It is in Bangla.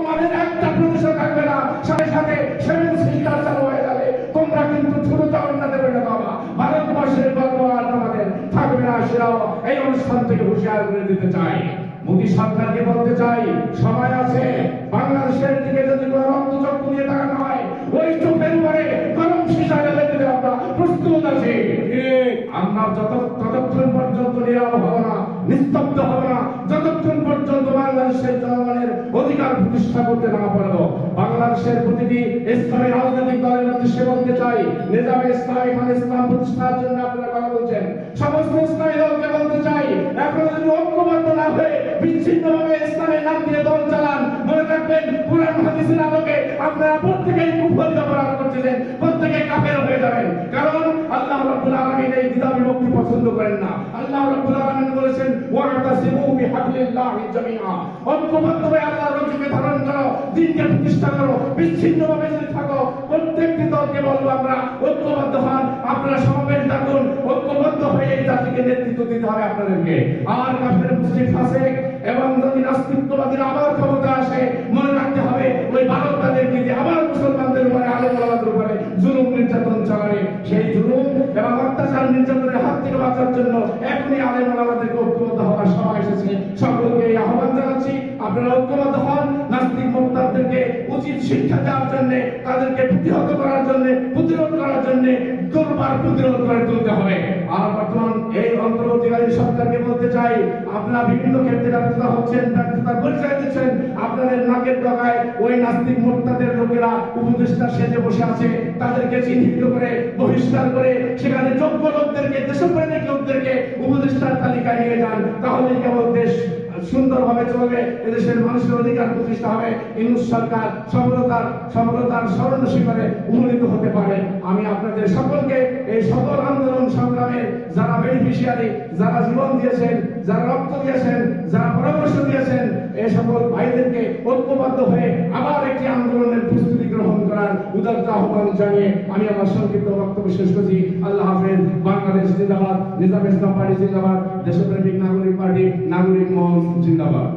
আমাদের একটা থাকবে না। সাথে সাথে সেভেন সিস্টার চালু হয়ে যাবে। তোমরা কিন্তু দেবে না বাবা। ভারতবর্ষের গর্ব আর তোমাদের থাকবে না। সেটাও এই অনুষ্ঠান থেকে হুঁশিয়ার করে দিতে চাই। সরকারকে বলতে চাই? সময় আছে। বাংলাদেশের দিকে যদি কোনো রক্ত চক্ষু দিয়ে তাকানো হয়, ওই চোখের উপরে গরম আমরা প্রস্তুত আছি। আমরা যত ততক্ষণ পর্যন্ত নীরব হব না, নিস্তব্ধ হব না। যতক্ষণ পর্যন্ত বাংলাদেশের জনগণের অধিকার প্রতিষ্ঠা করতে না পারব। বাংলাদেশের প্রতিটি ইসলামী রাজনৈতিক দলের উদ্দেশ্যে বলতে চাই। নিজামে ইসলাম, এখানে ইসলাম প্রতিষ্ঠার জন্য আপনারা কথা বলছেন। সমস্ত ইসলামী দলকে বলতে চাই, এখন যদি ঐক্যবদ্ধ না হয়ে বিচ্ছিন্নভাবে ইসলামের নাম দিয়ে দল চালান, মনে রাখবেন, কোরআন, হাদিসের আলোকে আপনারা প্রত্যেকেই কুফর অপরাধ করছিলেন প্রত্যেকে কাফের হয়ে যাবেন কারণ আল্লাহ রাব্বুল আলামিন এই দ্বিধা বিভক্তি পছন্দ করেন না। আল্লাহ রাব্বুল আলামিন বলেছেন বিহাবলিল্লাহি জামিআ। ঐক্যবদ্ধভাবে আল্লাহর রজ্জুকে ধারণ করো, দিনকে প্রতিষ্ঠা করো, বিচ্ছিন্নভাবে যদি থাকো, প্রত্যেকটি দলকে বলব আমরা ঐক্যবদ্ধ হন, আপনারা সমাবেশ ডাকুন ঐক্যবদ্ধ হয়ে এই জাতিকে নেতৃত্ব দিতে হবে আপনাদেরকে। আর কাফের মুসলিম ফাসেক এবং যদি আবার ক্ষমতা আসে মনে রাখতে হবে ওই ভারতবাদের যে আবার মুসলমানদের উপরে আলো বলাদের উপরে জুলুম নির্যাতন চালাবে সেই জুলুম এবং অত্যাচার নির্যাতনের হাত থেকে বাঁচার জন্য এখনই আলেম আমাদেরকে ঐক্যবদ্ধ হওয়ার সময় এসেছে সকলকে এই আহ্বান জানাচ্ছি আপনারা ঐক্যবদ্ধ হন, নাস্তিক মোক্তারদেরকে উচিত শিক্ষা দেওয়ার জন্য, তাদেরকে প্রতিহত করার জন্য, প্রতিরোধ করার জন্য দুর্বার প্রতিরোধ করে তুলতে হবে। আর বর্তমান এই অন্তর্বর্তীকালী সরকারকে বলতে চাই, আপনারা বিভিন্ন ক্ষেত্রে ব্যর্থতা হচ্ছেন, ব্যর্থতা পরিচয় দিচ্ছেন, আপনাদের নাকের ডগায় ওই নাস্তিক মোক্তাদের লোকেরা উপদেষ্টা সেজে বসে আছে, তাদেরকে চিহ্নিত করে, বহিষ্কার করে, সেখানে যোগ্য লোকদেরকে, দেশপ্রেমিক লোকদেরকে উপদেষ্টার তালিকায় নিয়ে যান তাহলে কেবল সুন্দরভাবে চলবে, এদেশের মানুষের অধিকার প্রতিষ্ঠা হবে। ইনুস সরকার সফলতার সফলতার স্মরণ শিখরে উন্নীত হতে পারে। আমি আপনাদের সকলকে এই সকল আন্দোলন সংগ্রামের যারা বেনিফিশিয়ারি যারা জীবন দিয়েছেন, যারা রক্ত দিয়েছেন, যারা পরামর্শ দিয়েছেন এই সকল ভাইদেরকে ঐক্যবদ্ধ হয়ে আবার একটি আন্দোলনের প্রস্তুতি গ্রহণ করার উদার্ত আহ্বান জানিয়ে আমি আমার সংক্ষিপ্ত বক্তব্য শেষ করছি। আল্লাহ হাফেজ। বাংলাদেশ জিন্দাবাদ নিজাম ইসলাম পার্টি জিন্দাবাদ দেশপ্রেমিক নাগরিক পার্টি নাগরিক মহল জিন্দাবাদ।